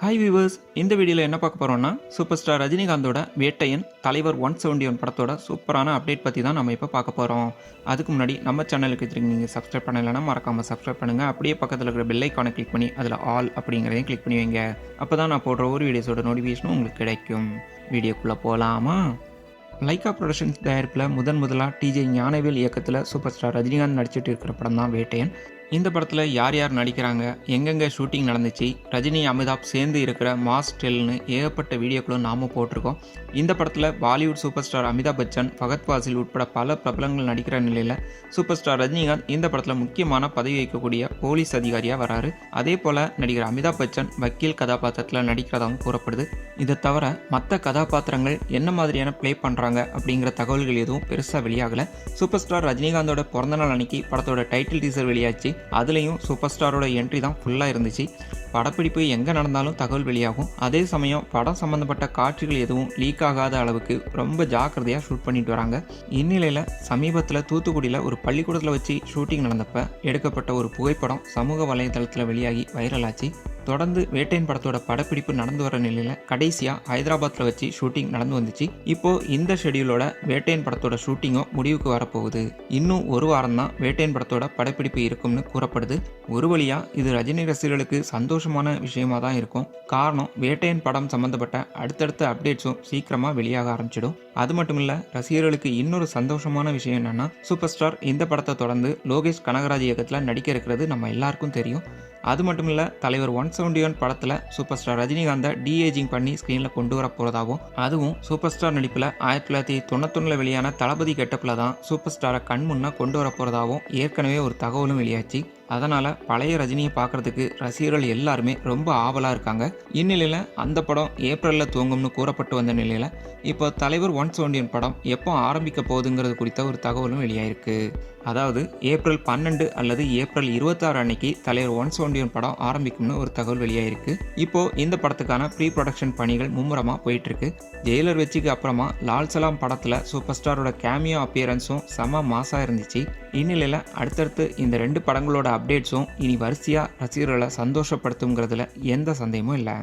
Hi viewers இந்த வீடியோவில் என்ன பார்க்க போகிறோம்னா சூப்பர் ஸ்டார் ரஜினிகாந்தோட வேட்டையன் தலைவர் ஒன் செவன்டி ஒன் படத்தோட சூப்பரான அப்டேட் பற்றி தான் நம்ம இப்போ பார்க்க போகிறோம் அதுக்கு முன்னாடி நம்ம சேனலுக்கு திரும்பி நீங்கள் சப்ஸ்கிரைப் பண்ணலைன்னா மறக்காமல் சப்ஸ்கிரைப் பண்ணுங்கள் அப்படியே பக்கத்தில் இருக்கிற பெல் கிளிக் பண்ணி அதில் ஆல் அப்படிங்கிறதையும் கிளிக் பண்ணி வைங்க. அப்போ தான் நான் போடுற ஒரு வீடியோஸோட நோட்டிஃபிகேஷனும் உங்களுக்கு கிடைக்கும். வீடியோக்குள்ளே போகலாமா லைகா ப்ரொடக்ஷன்ஸ் தயாரிப்பில் முதன் முதலாக டிஜே ஞானவேல் இயக்கத்தில் சூப்பர் ஸ்டார் ரஜினிகாந்த் நடிச்சிட்டு இருக்கிற படம் தான் வேட்டையன் இந்த படத்தில் யார் யார் நடிக்கிறாங்க எங்கெங்கே ஷூட்டிங் நடந்துச்சு ரஜினி அமிதாப் சேர்ந்து இருக்கிற மாஸ் டெல்னு ஏகப்பட்ட வீடியோக்களும் நாம் போட்டிருக்கோம். இந்த படத்தில் பாலிவுட் சூப்பர் ஸ்டார் அமிதாப் பச்சன் ஃபகத் வாசில் உட்பட பல பிரபலங்கள் நடிக்கிற நிலையில் சூப்பர் ஸ்டார் ரஜினிகாந்த் இந்த படத்தில் முக்கியமான பதவி வைக்கக்கூடிய போலீஸ் அதிகாரியாக வராரு. அதே போல் நடிகர் அமிதாப் பச்சன் வக்கீல் கதாபாத்திரத்தில் நடிக்கிறதாகவும் கூறப்படுது. இதை தவிர மற்ற கதாபாத்திரங்கள் என்ன மாதிரியான ப்ளே பண்ணுறாங்க அப்படிங்கிற தகவல்கள் எதுவும் பெருசாக வெளியாகலை. சூப்பர் ஸ்டார் ரஜினிகாந்தோட பிறந்தநாள் அன்னைக்கு படத்தோட டைட்டில் டீசர் வெளியாச்சு. அதுலேயும் சூப்பர் ஸ்டாரோட என்ட்ரி தான் ஃபுல்லாக இருந்துச்சு. படப்பிடிப்பு எங்கே நடந்தாலும் தகவல் வெளியாகும். அதே சமயம் படம் சம்மந்தப்பட்ட காட்சிகள் எதுவும் லீக் ஆகாத அளவுக்கு ரொம்ப ஜாக்கிரதையாக ஷூட் பண்ணிட்டு வராங்க. இந்நிலையில் சமீபத்தில் தூத்துக்குடியில் ஒரு பள்ளிக்கூடத்தில் வச்சு ஷூட்டிங் நடந்தப்ப எடுக்கப்பட்ட ஒரு புகைப்படம் சமூக வலைதளத்தில் வெளியாகி வைரல் ஆச்சு. தொடர்ந்து வேட்டையன் படத்தோட படப்பிடிப்பு நடந்து வர நிலையில் கடைசியாக ஹைதராபாத்தில் வச்சு ஷூட்டிங் நடந்து வந்துச்சு. இப்போது இந்த ஷெடியூலோட வேட்டையன் படத்தோட ஷூட்டிங்கும் முடிவுக்கு வரப்போகுது. இன்னும் ஒரு வாரம் தான் வேட்டையன் படத்தோட படப்பிடிப்பு இருக்கும்னு கூறப்படுது. ஒரு வழியா இது ரஜினி ரசிகர்களுக்கு சந்தோஷமான விஷயமா தான் இருக்கும். காரணம் வேட்டையன் படம் சம்பந்தப்பட்ட அடுத்தடுத்த அப்டேட்ஸும் சீக்கிரமா வெளியாக ஆரம்பிச்சிடும். அது மட்டும் இல்ல ரசிகர்களுக்கு இன்னொரு சந்தோஷமான விஷயம் என்னன்னா சூப்பர் ஸ்டார் இந்த படத்தை தொடர்ந்து லோகேஷ் கனகராஜ் இயக்கத்தில் நடிக்க இருக்கிறது நம்ம எல்லாருக்கும் தெரியும். அது மட்டும் இல்லை தலைவர் ஒன் செவன்டி ஒன் படத்தில் சூப்பர் ஸ்டார் ரஜினிகாந்தை டிஏஜிங் பண்ணி ஸ்க்ரீனில் கொண்டு வர போகிறதாகவும் அதுவும் சூப்பர் ஸ்டார் நடிப்பில் ஆயிரத்தி தொள்ளாயிரத்தி தொண்ணூத்தொன்னில் வெளியான தளபதி கெட்டப்பில் தான் சூப்பர் ஸ்டாரை கண் முன்னே கொண்டு வர போகிறதாகவும் ஏற்கனவே ஒரு தகவலும் வெளியாச்சு. அதனால் பழைய ரஜினியை பார்க்குறதுக்கு ரசிகர்கள் எல்லாருமே ரொம்ப ஆவலாக இருக்காங்க. இந்நிலையில் அந்த படம் ஏப்ரலில் துவங்கும்னு கூறப்பட்டு வந்த நிலையில் இப்போ தலைவர் ஒன் செவன்டி படம் எப்போ ஆரம்பிக்க போகுதுங்கிறது குறித்த ஒரு தகவலும் வெளியாயிருக்கு. அதாவது ஏப்ரல் பன்னெண்டு அல்லது ஏப்ரல் இருபத்தாறு அன்னைக்கு தலைவர் ஒன் செவன்டி படம் ஆரம்பிக்கும்னு ஒரு தகவல் வெளியாயிருக்கு. இப்போ இந்த படத்துக்கான ப்ரீ ப்ரொடக்ஷன் பணிகள் மும்முரமாக போயிட்டுருக்கு. ஜெயிலர் வெச்சிக்கு அப்புறமா லால் சலாம் படத்தில் சூப்பர் ஸ்டாரோட கேமியோ அப்பியரன்ஸும் செம மாசாக இருந்துச்சு. இந்நிலையில் அடுத்தடுத்து இந்த ரெண்டு படங்களோட அப்டேட்ஸும் இனி வரிசையாக ரசிகர்களை சந்தோஷப்படுத்துங்கிறதுல எந்த சந்தேகமும் இல்லை.